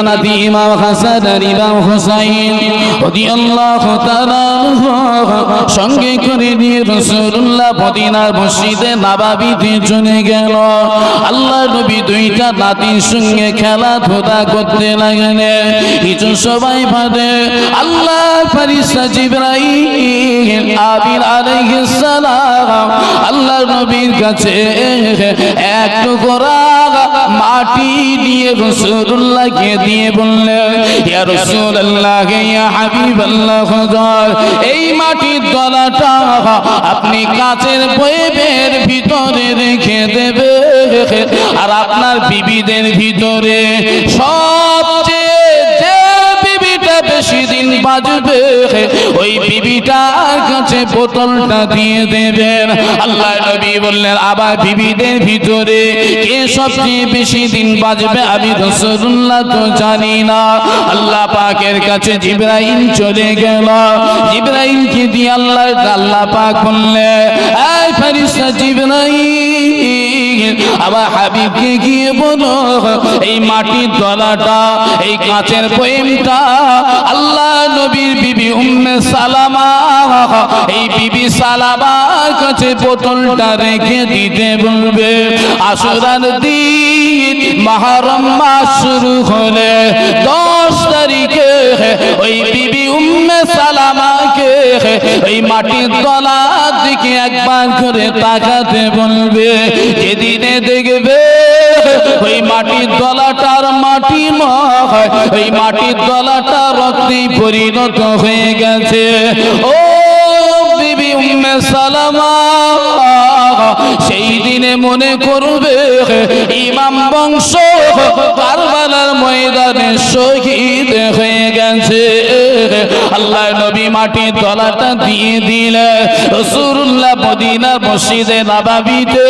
নাতি ইমাম হাসান আর ইমাম হুসাইন রাদিয়াল্লাহু তাআলা সঙ্গে করে নিয়ে রাসূলুল্লাহ মদিনার মসজিদে নববীতে চলে গেল। আল্লাহ নবী দুইটা নাতির সঙ্গে খেলাধুলা করতে লাগলেন। কিছু সবাই ভাবে আল্লাহ ফারিস্তা জিবরাইল আবির আলাইহিস সালাম আল্লাহ নবীর কাছে এক টুকরা মাটি দিয়ে রসুল্লাহকে দিয়ে বললে, ইয়া হাবিবাল্লাহ এই মাটির দলাটা আপনি কাচের বয়েবের ভিতরে রেখে দেবে আর আপনার বিবিদের ভিতরে দিন বাজবে ওই বিবিটার কাছে বোতলটা দিয়ে দেবেন। আল্লাহ নবী বললেন, আবার বিবিদের ভিতরে কে সবচেয়ে বেশি দিন বাজবে আমি রসুল্লাহ তো জানি না। আল্লাহ পাকের কাছে জিব্রাইল চলে গেল। জিব্রাইলকে দিয়ে আল্লাহ আল্লাহ পাক বললেন, এই ফেরেশতা জিব্রাইল আবার হাবিবকে গিয়ে বলো, এই মাটির দলাটা, এই কাঁচের বয়েমটা আল্লাহ নবীর বিবি উম্মে সালামা, এই বিবি সালামার কাছে বোতলটা রেখে দিতে বলবে। আসরার দিন মহরম মাস শুরু হলে দশ তারিখে ওই বিবি উম্মে সালামাকে, ওই মাটির দলার দিকে একবার করে তাকাতে বলবে, যেদিনে দেখবে ওই মাটির দলাটার মাটি ওই মাটির দলাটা রক্তে পরিণত হয়ে গেছে। ও বিবি উম্মে সালামা, সেই দিনে মনে করবে ইমাম বংশ কারবালার ময়দানে শহীদ হয়ে গেছে। আল্লাহ নবী মাটি তলাটা দিয়ে দিলে রসুল্লাহ মদিনার মসজিদে নাবাবিতে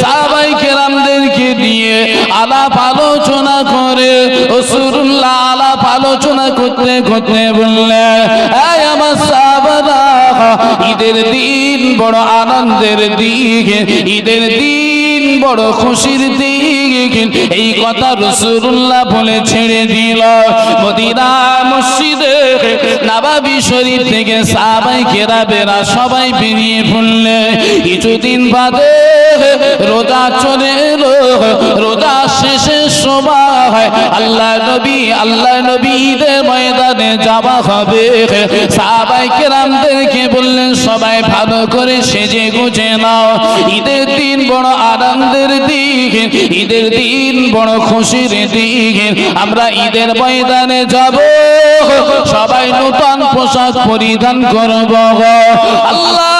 সাহাবাই কেরামদেরকে দিয়ে আলাপ আলোচনা করে রসুল্লাহ আলাপ আলোচনা করতে করতে বললে আমার সাহাবারা, ঈদের দিন বড় আনন্দের দিক, ঈদের দিন বড় খুশির দিক এই কথা রসুল্লাহ বলে ছেড়ে দিল। মদিনা মসজিদে নাবাবি শরীফ থেকে সাবাই কেরাবেরা সবাই বেরিয়ে ফুললে কিছুদিন বাদে রোজা চলে এলো, রোজা শেষের সময় আল্লাহ নবী আল্লাহ নবী ঈদের ময়দানে যাওয়া হবে। সাহাবাই কেরামদেরকে বললেন, সবাই ভালো করে সেজে গুজে নাও। ঈদের দিন বড় আনন্দের দিক ঈদের দিন বড় খুশির দিক আমরা ঈদের ময়দানে যাব, সবাই নূতন পোশাক পরিধান করব আল্লাহ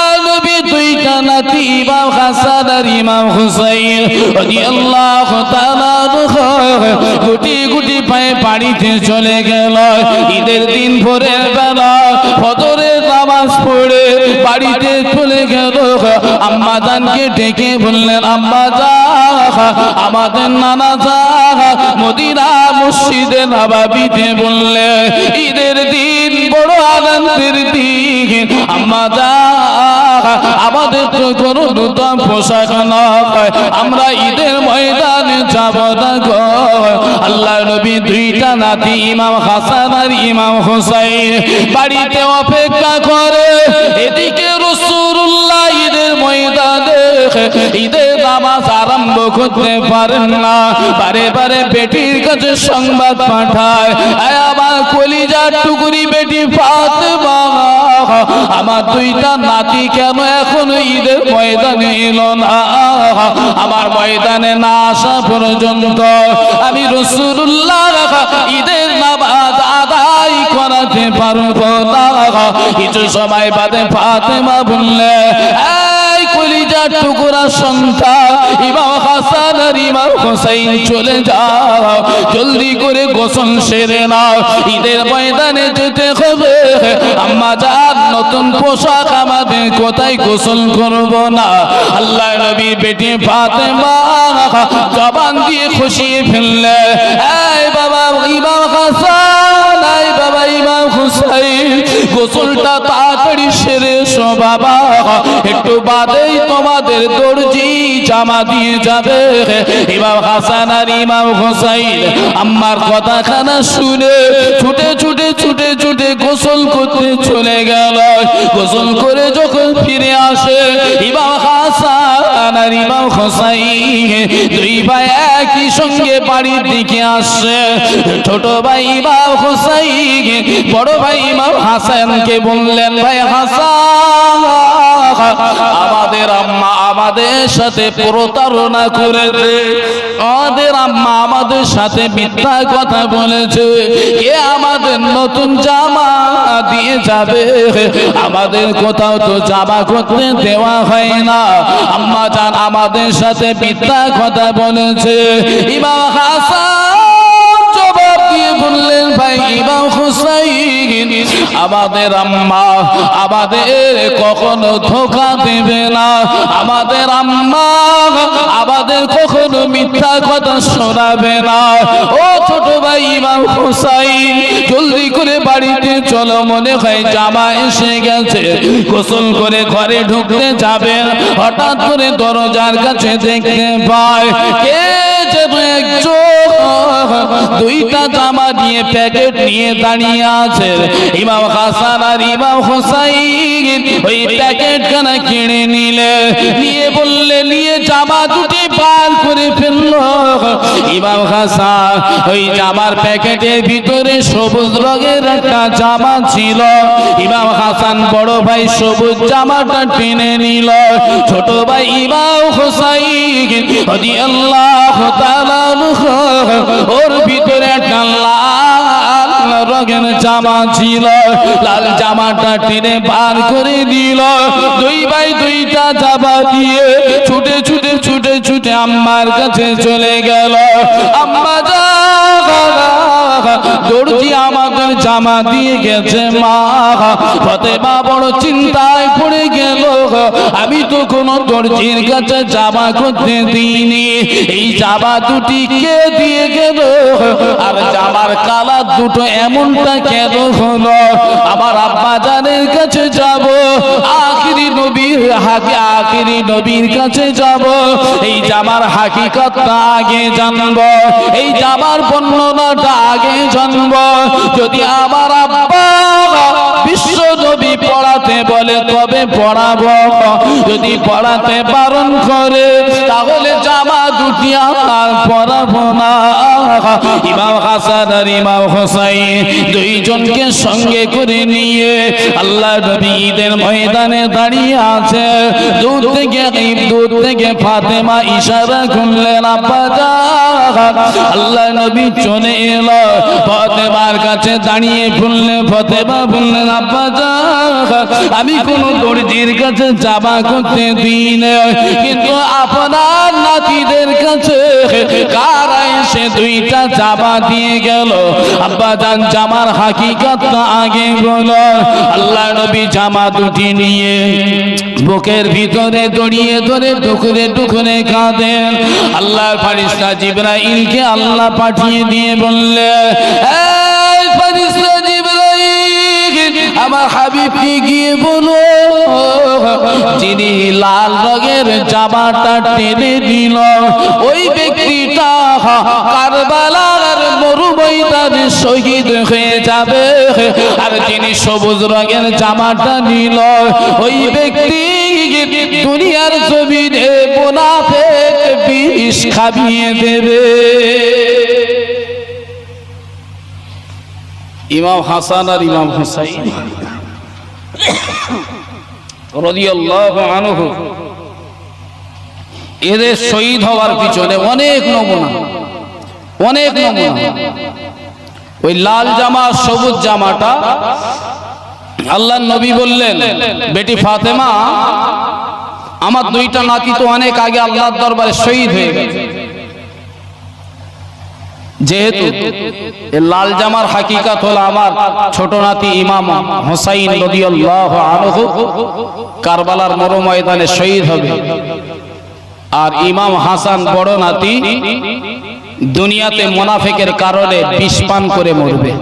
দুইটা নাতি ইমাম হাসান আর ইমাম হুসাইন রাদিয়াল্লাহু তাআলা গুটি গুটি পায়ে বাড়িতে চলে গেল। ঈদের দিন ভোরের বেলা ফজরের নামাজ পড়ে বাড়িতে চলে গেল। আম্মা জানকে ডেকে বললেন, আম্মা যা, আমাদের নানা যা। মদিনা মসজিদে নবাবিতে বললে ঈদের দিন বড় আনন্দের দিন। আম্মা যা আমাদের তো কোনো নূতন পোশাক নয়। আমরা ঈদের ময়দানে যাব না গো। আল্লাহ নবী দুইটা নাতি, ইমাম হাসান আর ইমাম হোসাইন। বাড়িতে অপেক্ষা করে, এদিকে ঈদের নামাজ আরম্ভ করতে পারেন না। বেটির কাছে সংবাদ পাঠায় আমার কলিজার টুকুরি বেটি ফাতেমা, আমার দুইটা নাতি কেন এখন ঈদের ময়দানে এলো না? আমার ময়দানে না আসা পর্যন্ত আমি রসুল্লাহ ঈদের নামাজ আদায় করাতে না। কিছু সময় বাদে ফাতেমা বললে কলিজার টুকুরা সন্তান, ইমাম হাসান আর ইমাম হোসাইন চলে যাও। জলদি করে গোসল সেরে নাও। ঈদের ময়দানে যেতে হবে। আম্মা যার নতুন পোশাক আমাদের কোথায় গোসল করব না? আল্লাহ নবী বেটি ফাতেমা জবান দিয়ে খুশিয়ে ফেললে, এই বাবা, ইমাম হাসান ইমাম হুসাইন গোসলটা তাড়াতাড়ি সেরে এসো বাবা। একটু বাদেই তোমাদের দর্জি জামা দিয়ে যাবে। ইমাম হাসান আর ইমাম হোসাইন আম্মার কথাখানা শুনে ছুটে ছুটে ছুটে ছুটে গোসল করতে চলে গেল। গোসল করে যখন ফিরে আসে, ইমাম হাসান আর ইমাম হোসাইন দুই ভাই একই সঙ্গে বাড়ির দিকে আসছে। ছোট ভাই ইমাম হোসাইন, বড় ভাই ইমাম হাসানকে বললেন, ভাই হাসান আমাদের আম্মা আমাদের সাথে প্রতারণা করেছে। আমাদের আম্মা আমাদের সাথে মিথ্যা কথা বলেছে। কে আমাদের নতুন জামা দিয়ে যাবে। আমাদের কোথাও তো জামা করতে দেওয়া হয় না। আম্মা জান আমাদের সাথে মিথ্যা কথা বলেছে। ইমাম হাসান জবাব দিয়ে বললেন, ভাই, ইমাম হুসাইন আমাদের আম্মা আমাদের কখনো ধোকা দেবে না। আমাদের আম্মা আমাদের কখনো মিথ্যা কথা শোনাবে না। ও ছোট ভাই ইমাম হুসাইন, জলদি করে বাড়িতে চলো, মনে হয় জামা এসে গেছে। গোসল করে ঘরে ঢুকতে যাবে, হঠাৎ করে দরজার কাছে দেখতে পায়। দুইটা জামা দিয়ে প্যাকেট নিয়ে দাঁড়িয়ে আছে। ইমাম হাসান আর ইমাম হোসাইন ওই প্যাকেট কেন কিনে নিলে। নিয়ে বললে, নিয়ে জামা বার করে ফেলল। ইমাম হাসান, ওই জামার প্যাকেটের ভিতরে সবুজ রঙের একটা জামা ছিল। ইমাম হাসান বড় ভাই সবুজ জামাটা টেনে নিল। ছোট ভাই ইমাম হোসাইন ওর ভিতরে একটা লাল রঙের জামা ছিল, লাল জামাটা টেনে বার করে দিল। দুই ভাই দুইটা জামা দিয়ে ছুটে ছুটে ছুটে ছুটে আম্মার কাছে চলে গেল। আম্মা যা দর্জি আমাদের জামা দিয়ে গেছে মা। ফতেমা বড় চিন্তায় পড়ে গেল, আমি তো কোনো দর্জির কাছে জামা করতে দিইনি। জামা দুটি কে দিয়ে গেল? আর জামার কালার দুটো এমনটা কেন হলো? আমার আব্বা জানের কাছে যাব, আখিরি নবীর হাকে আখিরি নবীর কাছে যাব। এই জামার হাকিকতটা আগে জানব, এই জামার বর্ণনাটা আগে জানব। যদি আমার আব্বা বিশ্ব নবী পড়াতে বলে, তবে পড়াবো। যদি পড়াতে বারণ করে, তাহলে জামা দুইজনকে সঙ্গে করে নিয়ে আল্লাহ নবী ঈদের ময়দানে দাঁড়িয়ে আছে। দূর থেকে দূর থেকে ফাতেমা ইশারা আল্লাহ নবী চলে কাছে দাঁড়িয়ে আমি কোন দর্জির কাছে করতে কিন্তু আপনার নাতিদের কাছে দুইটা জামা দিয়ে গেল? আব্বা জান, জামার আগে বলো। আল্লাহ নবী জামা দুটি নিয়ে বুকের ভিতরে দড়িয়ে ধরে টুকরে টুকরে কাঁদেন। আল্লাহর ফারিস্তা জিব্রাইলকে আল্লাহ পাঠিয়ে দিয়ে বললে জিব্রাইল আমার হাবিবকে গিয়ে বলো, যিনি লাল রঙের জামাটা টেনে দিল ওই ব্যক্তিটা কারবালার মরুময়দানে শহীদ হয়ে যাবে। আর যিনি সবুজ রঙের জামাটা নিল, ওই ব্যক্তি দুনিয়ার জমিনে মুনাফেক বিষ খাবিয়ে দেবে। ইমাম হাসান আর ইমাম হুসাইন। এদের শহীদ হওয়ার পিছনে অনেক নমুনা। অনেক নমুনা। ওই লাল জামা সবুজ জামাটা আল্লাহ নবী বললেন, বেটি ফাতেমা, আমার দুইটা নাতি তো অনেক আগে আল্লাহর দরবারে শহীদ হয়ে গেছে। যেহেতু লাল জামার হাকিকাত হলো আমার ছোট নাতি ইমাম হোসাইন আনহু। কারবালার মরু ময়দানে শহীদ হবে। আর ইমাম হাসান বড় নাতি দুনিয়াতে মোনাফেকের কারণে বিষ পান করে মরবে।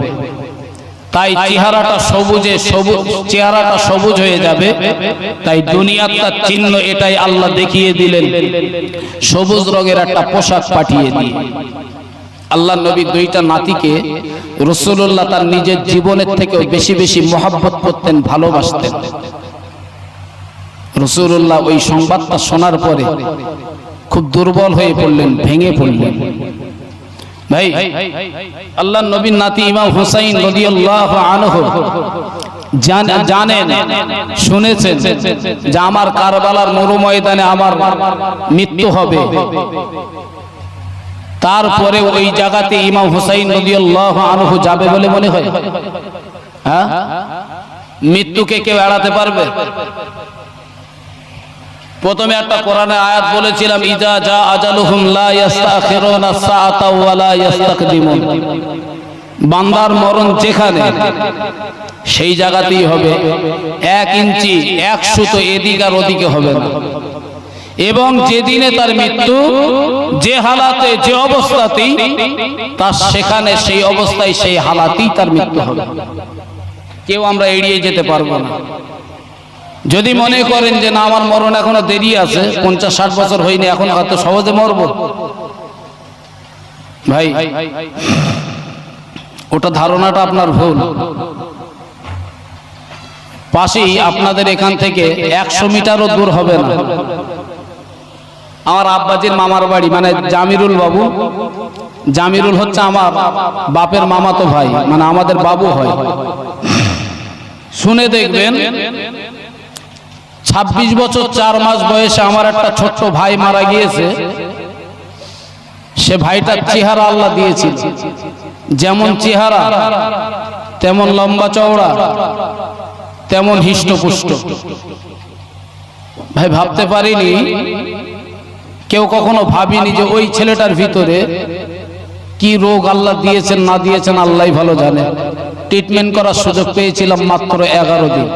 তাই চেহারাটা সবুজে সবুজ, চেহারাটা সবুজ হয়ে যাবে। তাই দুনিয়ার তার চিহ্ন এটাই আল্লাহ দেখিয়ে দিলেন। সবুজ রঙের একটা পোশাক পাঠিয়ে দিয়ে। আল্লাহ নবী দুইটা নাতিকে রসুল্লাহ তার নিজের জীবনের থেকেও বেশি বেশি মহাব্বত করতেন, ভালোবাসতেন। রসুল্লাহ ওই সংবাদটা শোনার পরে খুব দুর্বল হয়ে পড়লেন, ভেঙে পড়লেন। ভাই, আল্লাহ নবীর নাতি ইমাম হুসাইন আনহু জান- জানেন, শুনেছেন যে আমার কারবালার মরু ময়দানে আমার মৃত্যু হবে। তারপরে ওই জায়গাতে ইমাম হুসাইন রাদিয়াল্লাহু আনহু যাবে বলে মনে হয়? হ্যাঁ। মৃত্যুকে কেউ এড়াতে পারবে? প্রথমে একটা কোরআনের আয়াত বলেছিলাম ইজা যা আজালুহুম লা ইস্তাখিরুনা সাআতা ওয়া লা ইস্তাকদিমুন বান্দার মরণ যেখানে সেই জায়গাতেই হবে। এক ইঞ্চি এক সুতো এদিক আর ওদিকে হবে না। এবং যেদিনে তার মৃত্যু, যে হালাতে, যে অবস্থাতেই, তার সেখানে সেই অবস্থায় সেই হালাতেই তার মৃত্যু হবে। কেউ আমরা এড়িয়ে যেতে পারব না। যদি মনে করেন যে না, আমার মরণ এখনও দেরি আছে পঞ্চাশ ষাট বছর হয়নি, এখন হয়তো সহজে মরব। ভাই, ওটা ধারণাটা আপনার ভুল। পাশেই আপনাদের এখান থেকে একশো মিটারও দূর হবে না। আমার আব্বাজির মামার বাড়ি মানে জামিরুল বাবু। জামিরুল হচ্ছে আমার বাপের মামাতো ভাই মানে আমাদের বাবু হয়। শুনে দেখবেন, ছাব্বিশ বছর চার মাস বয়সে আমার একটা ছোট্ট ভাই মারা গিয়েছে। সে ভাইটার চেহারা আল্লাহ দিয়েছিল। যেমন চেহারা, তেমন লম্বা চওড়া, তেমন হিষ্টপুষ্ট। ভাই, ভাবতে পারিনি কেউ কখনো ভাবিনি যে ওই ছেলেটার ভিতরে কি রোগ আল্লাহ দিয়েছেন, না দিয়েছেন আল্লাহ ভালো জানে। ট্রিটমেন্ট করার সুযোগ পেয়েছিলাম মাত্র এগারো দিন।